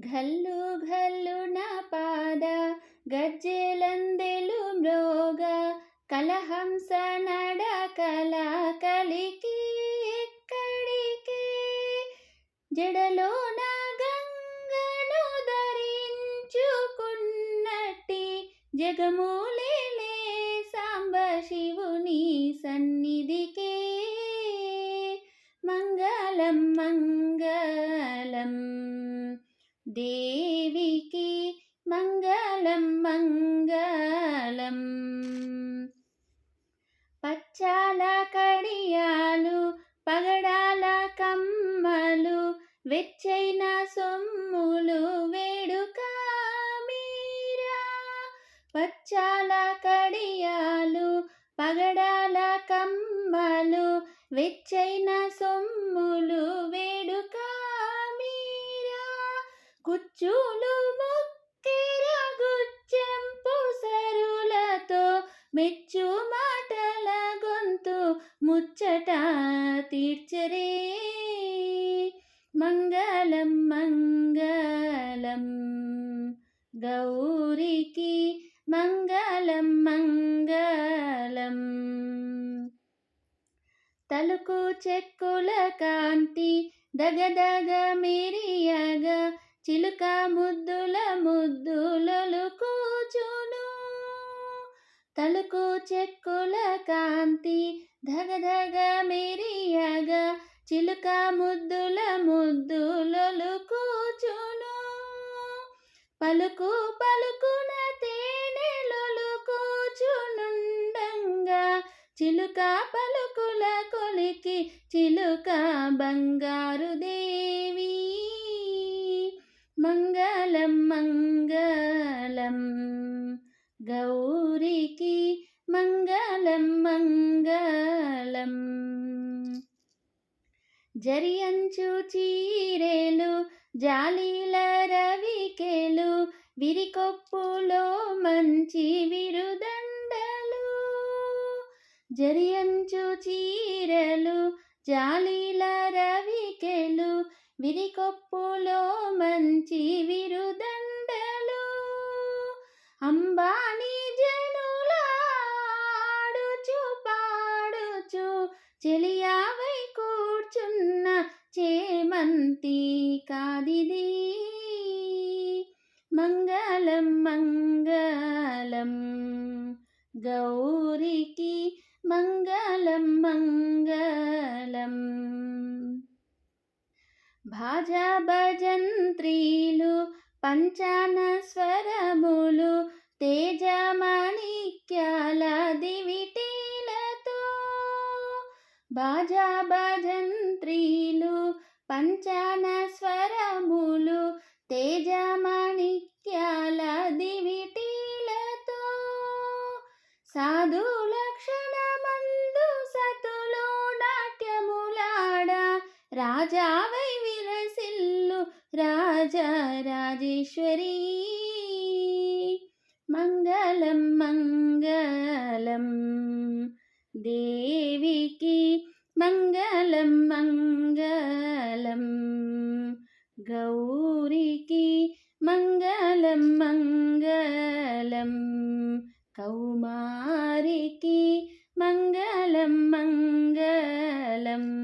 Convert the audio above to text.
ఘల్లు నా పాద గజ్జెలందెలు మ్రోగ కలహంస నడకల కలికి ఎక్కడికి? జడలోన గంగను ధరించుకున్నట్టి జగమూలేలే దేవికి మంగళం మంగళం. పచ్చాల కడియాలు పగడాల కమ్మలు వెచ్చైన సొమ్ములు వేడుక మీరా. పచ్చాల కడియాలు పగడాల కమ్మలు వెచ్చైన సొమ్ములు వేడుకా కుచ్చులు ముక్కెర గుచ్చెంపు సరులతో మెచ్చు మాటల గొంతు ముచ్చట తీర్చరే. మంగళం మంగళం. గౌరికి మంగళం మంగళం. తలుకు చెక్కుల కాంతి దగదగ మెరియగ చిలుక ముద్దుల ముద్దులలు కూచును. తలుకు చెక్కుల కాంతి ధగధగ మెరియగా చిలుక ముద్దుల ముద్దులలు కూచును. పలుకు పలుకున తేనెలలు కూచునుండంగా చిలుక పలుకుల కొలికి చిలుక బంగారు దేవి. మంగళం మంగళం. గౌరికి మంగళం మంగళం. జరియంచు చీరేలు జాలీల రవికేలు విరికొప్పులో మంచి విరుదండలు. జరియంచు చీరలు జాలీల విరికొప్పులో మంచి విరుదండలు అంబానీ జనులాడుచు పాడుచు చెలియావై కూర్చున్న చేమంతి కాదిది. మంగళం మంగళం గౌరికి మంగళం మంగళం భాజా భజంత్రీలు పంచాన స్వరములు తేజమాణిక్యాల దివిటీలతో భాజా భజంత్రీలు పంచాన స్వరములు తేజమాణిక్యాల దివిటీలతో సాధు లక్షణమందు సతులు నాట్యములాడ రాజా రాజేశ్వరీ. మంగళం మంగళం. దేవికి మంగళం మంగళం. గౌరికి మంగళం మంగళం. కౌమారికి మంగళం మంగళం.